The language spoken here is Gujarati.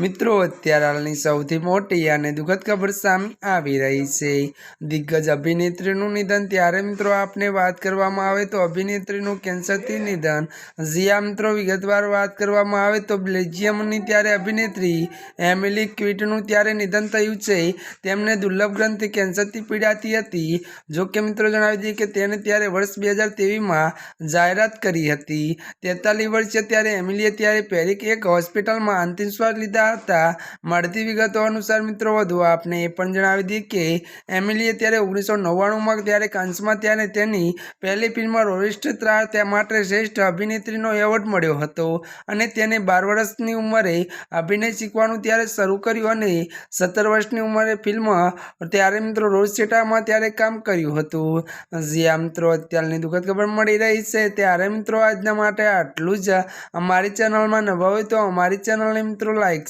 મિત્રો, અત્યારે હાલની સૌથી મોટી અને દુઃખદ ખબર સામે આવી રહી છે. દિગ્ગજ અભિનેત્રીનું નિધન ત્યારે મિત્રો આપને વાત કરવામાં આવે તો અભિનેત્રીનું કેન્સરથી નિધન. જ્યાં મિત્રો, વિગતવાર વાત કરવામાં આવે તો બેલ્જિયમની ત્યારે અભિનેત્રી એમિલી ક્વિટનું ત્યારે નિધન થયું છે. તેમને દુર્લભ ગ્રંથિ કેન્સરથી પીડાતી હતી. જો કે મિત્રો જણાવી દઈએ કે તેને ત્યારે વર્ષ બે હજાર તેવીસમાં જાહેરાત કરી હતી. તેતાલીસ વર્ષે ત્યારે એમિલીએ ત્યારે પેરિક એક હોસ્પિટલમાં અંતિમ શ્વાસ લીધા હતા મળતી વિગતો અનુસાર મિત્રો વધુ આપને એ પણ જણાવી દઈએ કે એમિલીએ ત્યારે ઓગણીસો નવ્વાણુંમાં ત્યારે કાંસમાં ત્યારે તેની પહેલી ફિલ્મ રોરિસ્ટ ત્રાર તે માટે શ્રેષ્ઠ અભિનેત્રીનો એવોર્ડ મળ્યો હતો અને તેને બાર વર્ષની ઉંમરે અભિનય શીખવાનું ત્યારે શરૂ કર્યું અને સત્તર વર્ષની ઉંમરે ફિલ્મ ત્યારે મિત્રો રોઝસેટામાં ત્યારે કામ કર્યું હતું. જ્યાં મિત્રો, અત્યારની દુઃખદ ખબર મળી રહી છે. ત્યારે મિત્રો આજના માટે આટલું જ. અમારી ચેનલમાં નવા હોય તો અમારી ચેનલને મિત્રો લાઈક